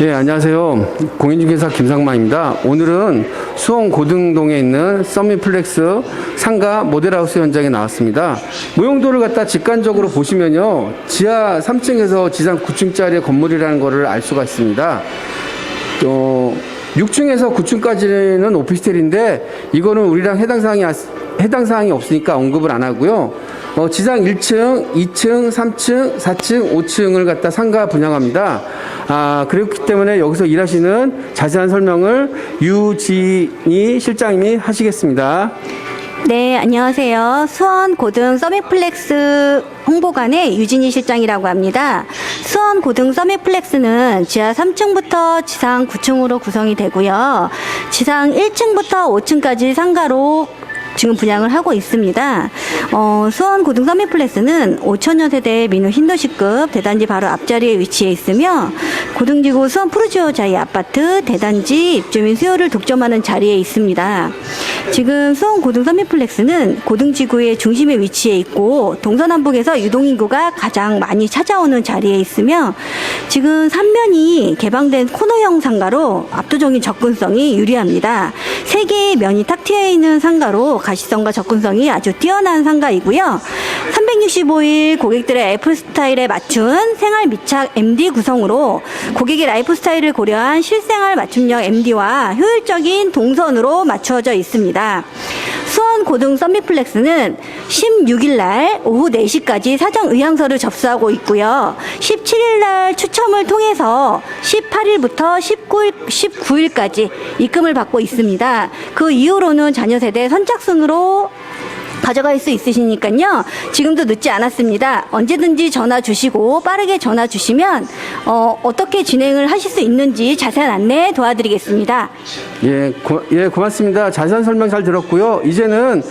예, 안녕하세요. 공인중개사 김상만입니다. 오늘은 수원 고등동에 있는 서밋플렉스 상가 모델하우스 현장에 나왔습니다. 모형도를 갖다 직관적으로 보시면요. 지하 3층에서 지상 9층짜리 건물이라는 것을 알 수가 있습니다. 어, 6층에서 9층까지는 오피스텔인데 이거는 우리랑 해당 사항이 아- 해당 사항이 없으니까 언급을 안 하고요. 어, 지상 1층, 2층, 3층, 4층, 5층을 갖다 상가 분양합니다. 아, 그렇기 때문에 여기서 일하시는 자세한 설명을 유진희 실장님이 하시겠습니다. 네, 안녕하세요. 수원 고등 서밋플렉스 홍보관의 유진희 실장이라고 합니다. 수원 고등 서밋플렉스는 지하 3층부터 지상 9층으로 구성이 되고요. 지상 1층부터 5층까지 상가로 지금 분양을 하고 있습니다. 어, 수원 고등 서밋플렉스는 5천여 세대 민호 신도시급 대단지 바로 앞자리에 위치해 있으며 고등지구 수원 푸르지오 자이 아파트 대단지 입주민 수요를 독점하는 자리에 있습니다. 지금 수원 고등 서밋플렉스는 고등지구의 중심에 위치해 있고 동서남북에서 유동인구가 가장 많이 찾아오는 자리에 있으며 지금 3면이 개방된 코너형 상가로 압도적인 접근성이 유리합니다. 세 개의 면이 탁 트여 있는 상가로 가시성과 접근성이 아주 뛰어난 상가이고요. 365일 고객들의 라이프 스타일에 맞춘 생활 밀착 MD 구성으로 고객의 라이프 스타일을 고려한 실생활 맞춤형 MD와 효율적인 동선으로 맞추어져 있습니다. 수원 고등 서밋플렉스는 16일 날 오후 4시까지 사정 의향서를 접수하고 있고요. 17일 날 추첨을 통해서 18일부터 19일, 19일까지 입금을 받고 있습니다. 그 이후로는 자녀 세대 선착순으로 가져갈 수 있으시니까요. 지금도 늦지 않았습니다. 언제든지 전화 주시고 빠르게 전화 주시면 어, 어떻게 진행을 하실 수 있는지 자세한 안내 도와드리겠습니다. 예, 고, 예, 고맙습니다. 자세한 설명 잘 들었고요. 이제는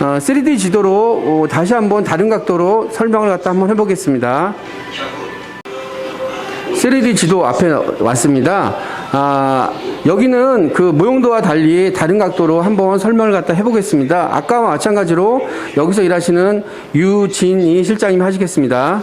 어, 3D 지도로 어, 다시 한번 다른 각도로 설명을 갖다 한번 해보겠습니다. 3D 지도 앞에 왔습니다. 아, 여기는 그 모형도와 달리 다른 각도로 한번 설명을 갖다 해보겠습니다. 아까와 마찬가지로 여기서 일하시는 유진희 실장님 하시겠습니다.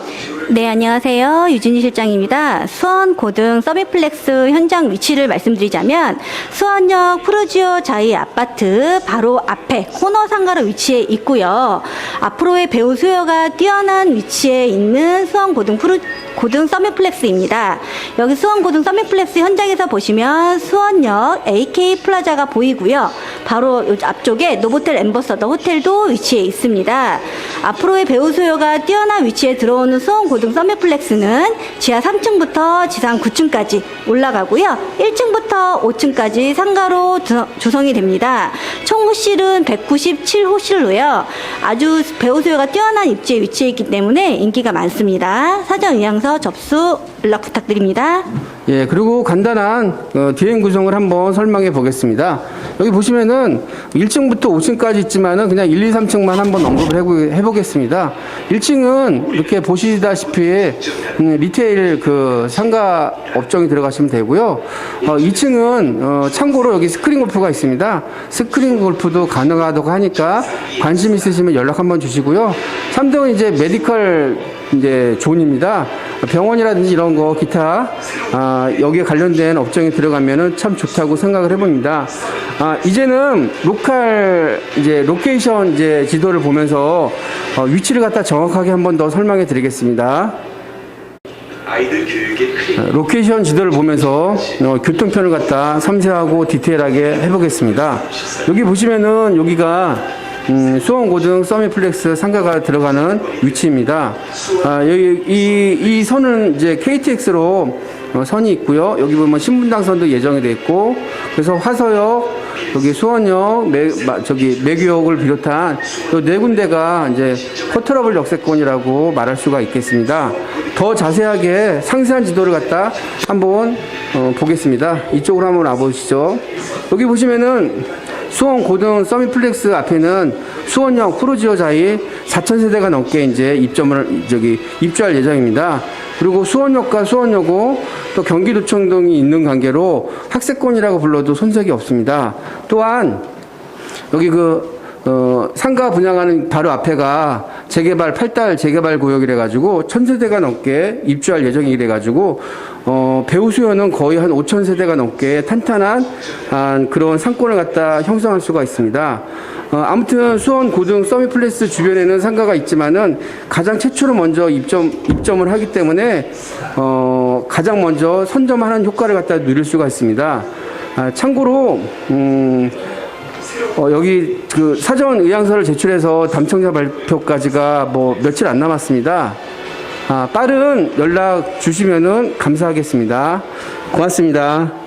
네, 안녕하세요. 유진희 실장입니다. 수원 고등 서밋플렉스 현장 위치를 말씀드리자면 수원역 푸르지오 자이 아파트 바로 앞에 코너 상가로 위치해 있고요. 앞으로의 배우 수요가 뛰어난 위치에 있는 수원 고등 푸르 고등 서밋플렉스입니다. 여기 수원 고등 서밋플렉스 현장에서 보시면 수원역 AK 플라자가 보이고요. 바로 요 앞쪽에 노보텔 엠버서더 호텔도 위치해 있습니다. 앞으로의 배우 수요가 뛰어난 위치에 들어오는 수원 고등 서밋플렉스는 지하 3층부터 지상 9층까지 올라가고요. 1층부터 5층까지 상가로 두- 조성이 됩니다. 총 호실은 197호실로요. 아주 배우 수요가 뛰어난 입지에 위치해 있기 때문에 인기가 많습니다. 사전 의향서 접수 연락 부탁드립니다. 예, 그리고 간단한 어, 디행 구성을 한번 설명해 보겠습니다. 여기 보시면은 1층부터 5층까지 있지만은 그냥 1, 2, 3층만 한번 언급을 해보, 해보 겠습니다. 1층은 이렇게 보시다시피 음, 리테일 그 상가 업종이 들어가시면 되고요. 어, 2층은 어, 참고로 여기 스크린 골프가 있습니다. 스크린 골프도 가능하다고 하니까 관심 있으시면 연락 한번 주시고요. 3등은 이제 메디컬 이제 존입니다. 병원이라든지 이런 거 기타 아, 여기에 관련된 업종에 들어가면은 참 좋다고 생각을 해봅니다. 아, 이제는 로컬 이제 로케이션 이제 지도를 보면서 어, 위치를 갖다 정확하게 한 번 더 설명해 드리겠습니다. 어, 로케이션 지도를 보면서 어, 교통편을 갖다 섬세하고 디테일하게 해보겠습니다. 여기 보시면은 여기가 음, 수원고등 서밋플렉스 상가가 들어가는 위치입니다. 아, 여기 이, 이 선은 이제 KTX로 어, 선이 있고요. 여기 보면 신분당선도 예정이 돼 있고 그래서 화서역 여기 수원역 매, 마- 저기 매교역을 비롯한 이네 군데가 이제 커트러블 역세권이라고 말할 수가 있겠습니다. 더 자세하게 상세한 지도를 갖다 한번 어, 보겠습니다. 이쪽으로 한번 와보시죠. 여기 보시면은 수원 고등 서밋플렉스 앞에는 수원역 푸르지오 자이 4천 세대가 넘게 이제 입점을 저기 입주할 예정입니다. 그리고 수원역과 수원여고 또 경기도청동이 있는 관계로 학세권이라고 불러도 손색이 없습니다. 또한 여기 그 어, 상가 분양하는 바로 앞에가 재개발 8달 재개발 구역이래 가지고 1000세대가 넘게 입주할 예정이래 가지고 어, 배우 수요는 거의 한 5천 세대가 넘게 탄탄한 한 그런 상권을 갖다 형성할 수가 있습니다. 어, 아무튼 수원 고등 서미플레스 주변에는 상가가 있지만은 가장 최초로 먼저 입점 입점을 하기 때문에 어, 가장 먼저 선점하는 효과를 갖다 누릴 수가 있습니다. 아, 참고로 음, 어, 여기 그 사전 의향서를 제출해서 담청자 발표까지가 뭐 며칠 안 남았습니다. 아, 빠른 연락 주시면은 감사하겠습니다. 고맙습니다.